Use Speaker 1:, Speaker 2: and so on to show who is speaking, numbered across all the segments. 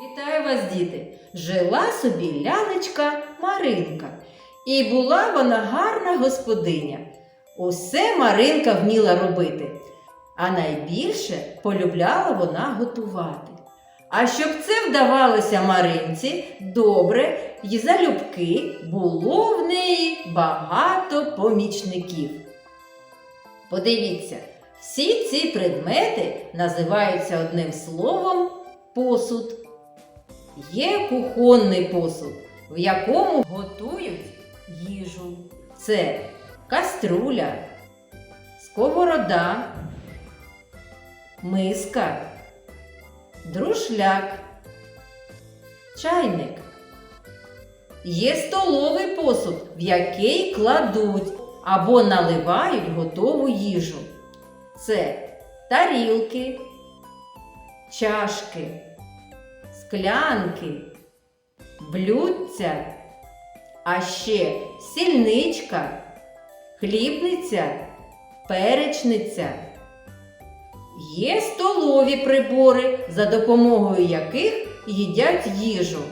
Speaker 1: Вітаю вас, діти! Жила собі лялечка Маринка. І була вона гарна господиня. Усе Маринка вміла робити, а найбільше полюбляла вона готувати. А щоб це вдавалося Маринці добре і залюбки було в неї багато помічників. Подивіться, всі ці предмети називаються одним словом посуд. Є кухонний посуд, в якому готують їжу. Це каструля, сковорода, миска, друшляк, чайник. Є столовий посуд, в який кладуть або наливають готову їжу. Це тарілки, чашки, склянки, блюдця, а ще сільничка, хлібниця, перечниця. Є столові прибори, за допомогою яких їдять їжу.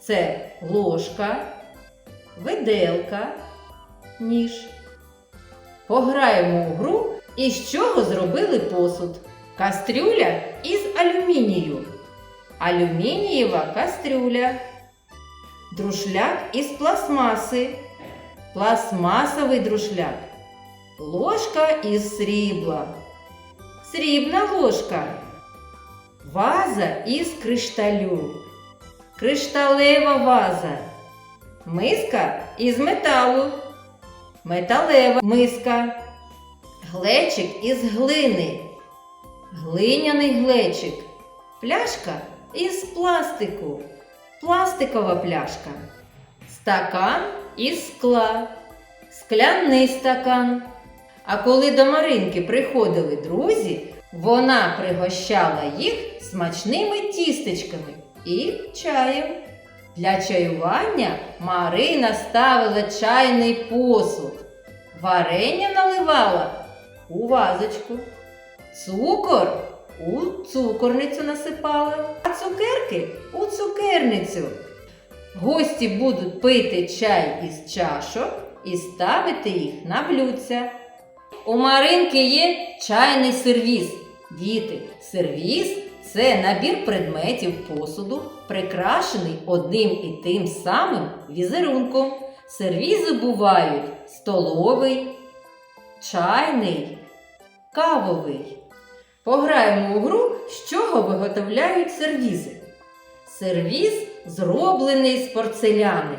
Speaker 1: Це ложка, виделка, ніж. Пограємо у гру, із чого зробили посуд. Кастрюля із алюмінію. Алюмінієва кастрюля. Друшляк із пластмаси. Пластмасовий друшляк. Ложка із срібла. Срібна ложка. Ваза із кришталю. Кришталева ваза. Миска із металу. Металева миска. Глечик із глини. Глиняний глечик. Пляшка із пластику. Пластикова пляшка. Стакан із скла. Скляний стакан. А коли до Маринки приходили друзі, вона пригощала їх смачними тістечками і чаєм. Для чаювання Марина ставила чайний посуд. Варення наливала у вазочку. Цукор у цукорницю насипала, а цукерки у цукерницю. Гості будуть пити чай із чашок і ставити їх на блюдця. У Маринки є чайний сервіз. Діти, сервіз це набір предметів посуду, прикрашений одним і тим самим візерунком. Сервізи бувають столовий, чайний, кавовий. Пограємо у гру, з чого виготовляють сервізи. Сервіз зроблений з порцеляни.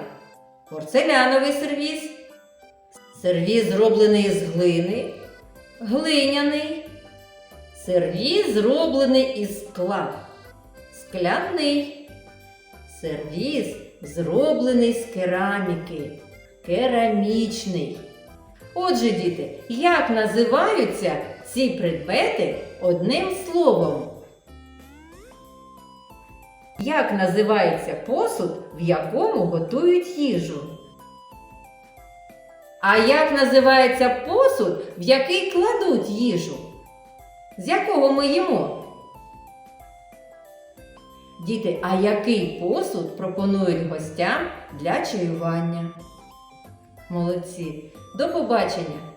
Speaker 1: Порцеляновий сервіз. Сервіз зроблений з глини. Глиняний. Сервіз зроблений із скла. Скляний. Сервіз зроблений з кераміки. Керамічний. Отже, діти, як називаються ці предмети одним словом? Як називається посуд, в якому готують їжу? А як називається посуд, в який кладуть їжу? З якого ми їмо? Діти, а який посуд пропонують гостям для чаювання? Молодці! До побачення!